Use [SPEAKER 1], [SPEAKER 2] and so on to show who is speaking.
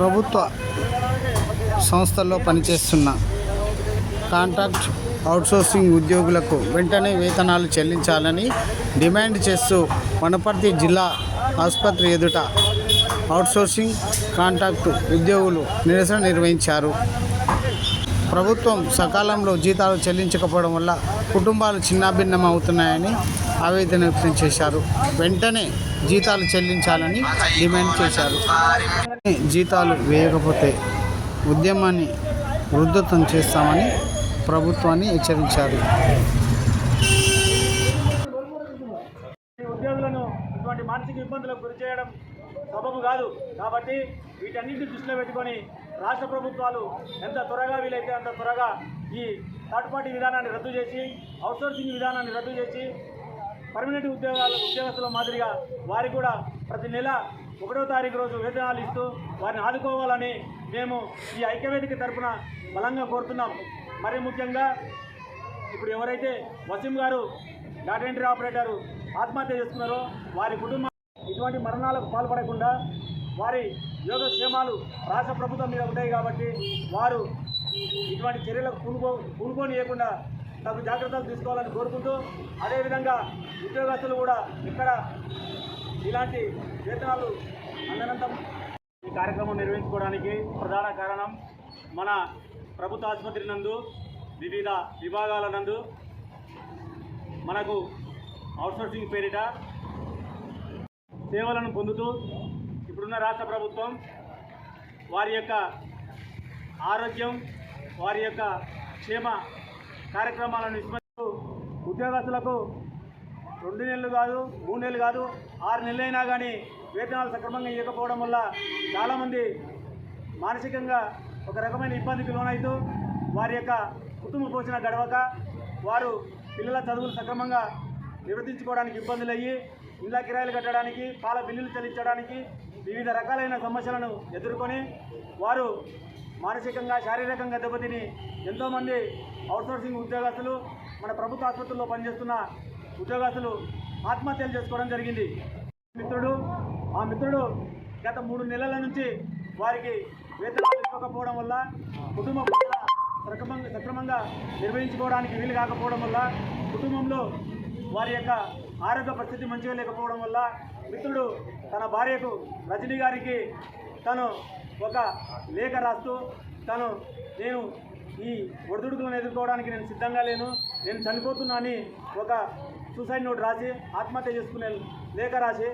[SPEAKER 1] ప్రభుత్వ సంస్థల్లో పనిచేస్తున్న కాంట్రాక్ట్ అవుట్సోర్సింగ్ ఉద్యోగులకు వెంటనే వేతనాలు చెల్లించాలని డిమాండ్ చేస్తూ వనపర్తి జిల్లా ఆసుపత్రి ఎదుట అవుట్సోర్సింగ్ కాంట్రాక్ట్ ఉద్యోగులు నిరసన నిర్వహించారు. ప్రభుత్వం సకాలంలో జీతాలు చెల్లించకపోవడం వల్ల కుటుంబాలు చిన్నాభిన్నం అవుతున్నాయని ఆవేదన వ్యక్తం చేశారు. వెంటనే జీతాలు చెల్లించాలని డిమాండ్ చేశారు. జీతాలు వేయకపోతే ఉద్యమాన్ని వృద్ధతం చేస్తామని ప్రభుత్వాన్ని హెచ్చరించారు.
[SPEAKER 2] ఉద్యోగులను ఇటువంటి మానసిక ఇబ్బందులకు గురి చేయడం సబబు కాదు. కాబట్టి వీటన్నింటిని దృష్టిలో పెట్టుకొని రాష్ట్ర ప్రభుత్వాలు ఎంత త్వరగా వీలైతే అంత త్వరగా ఈ థర్డ్ పార్టీ విధానాన్ని రద్దు చేసి అవుట్సోర్సింగ్ విధానాన్ని రద్దు చేసి పర్మనెంట్ ఉద్యోగాలు ఉద్యోగస్తుల మాదిరిగా వారికి కూడా ప్రతి నెల ఒకటో తారీఖు రోజు వేతనాలు ఇస్తూ వారిని ఆదుకోవాలని మేము ఈ ఐక్యవేదిక తరఫున బలంగా కోరుతున్నాం. మరి ముఖ్యంగా ఇప్పుడు ఎవరైతే వసీం గారు డాటా ఎంట్రీ ఆపరేటరు ఆత్మహత్య చేస్తున్నారో వారి కుటుంబం ఇటువంటి మరణాలకు పాల్పడకుండా వారి యోగక్షేమాలు రాష్ట్ర ప్రభుత్వం మీద ఉంటాయి కాబట్టి వారు ఇటువంటి చర్యలకు పూనుకో పూనుకోనియకుండా తగు జాగ్రత్తలు తీసుకోవాలని కోరుకుంటూ అదేవిధంగా ఉద్యోగస్తులు కూడా ఇక్కడ ఇలాంటి వేతనాలు అందనంత ఈ కార్యక్రమం నిర్వహించుకోవడానికి ప్రధాన కారణం మన ప్రభుత్వ ఆసుపత్రి నందు వివిధ విభాగాల నందు మనకు అవుట్సోర్సింగ్ పేరిట సేవలను పొందుతూ ఇప్పుడున్న రాష్ట్ర ప్రభుత్వం వారి యొక్క ఆరోగ్యం వారి యొక్క క్షేమ కార్యక్రమాలను విస్మరిస్తూ ఉద్యోగస్తులకు రెండు నెలలు కాదు మూడు నెలలు కాదు ఆరు నెలలైనా కానీ వేతనాలు సక్రమంగా ఇవ్వకపోవడం వల్ల చాలామంది మానసికంగా ఒక రకమైన ఇబ్బందికి లోనవుతూ వారి యొక్క కుటుంబ పోషణ గడవక వారు పిల్లల చదువులు సక్రమంగా నిర్వర్తించుకోవడానికి ఇబ్బందులు అయ్యి ఇళ్ళ కిరాయిలు కట్టడానికి పాల బిల్లులు చెల్లించడానికి వివిధ రకాలైన సమస్యలను ఎదుర్కొని వారు మానసికంగా శారీరకంగా దెబ్బతిని ఎంతోమంది అవుట్సోర్సింగ్ ఉద్యోగస్తులు మన ప్రభుత్వ ఆసుపత్రుల్లో పనిచేస్తున్న ఉద్యోగస్తులు ఆత్మహత్యలు చేసుకోవడం జరిగింది. మిత్రుడు ఆ మిత్రుడు గత మూడు నెలల నుంచి వారికి వేతనాలు ఇవ్వకపోవడం వల్ల కుటుంబ సక్రమంగా సక్రమంగా నిర్వహించుకోవడానికి వీలు కాకపోవడం వల్ల కుటుంబంలో వారి యొక్క ఆరోగ్య పరిస్థితి మంచిగా లేకపోవడం వల్ల మిత్రుడు తన భార్యకు రజనీ గారికి తను ఒక లేఖ రాస్తూ తను నేను ఈ ఒడిదుడుకులను ఎదుర్కోవడానికి నేను సిద్ధంగా లేను. నేను చనిపోతున్నా అని ఒక సూసైడ్ నోట్ రాసి ఆత్మహత్య చేసుకునే లేఖ రాసి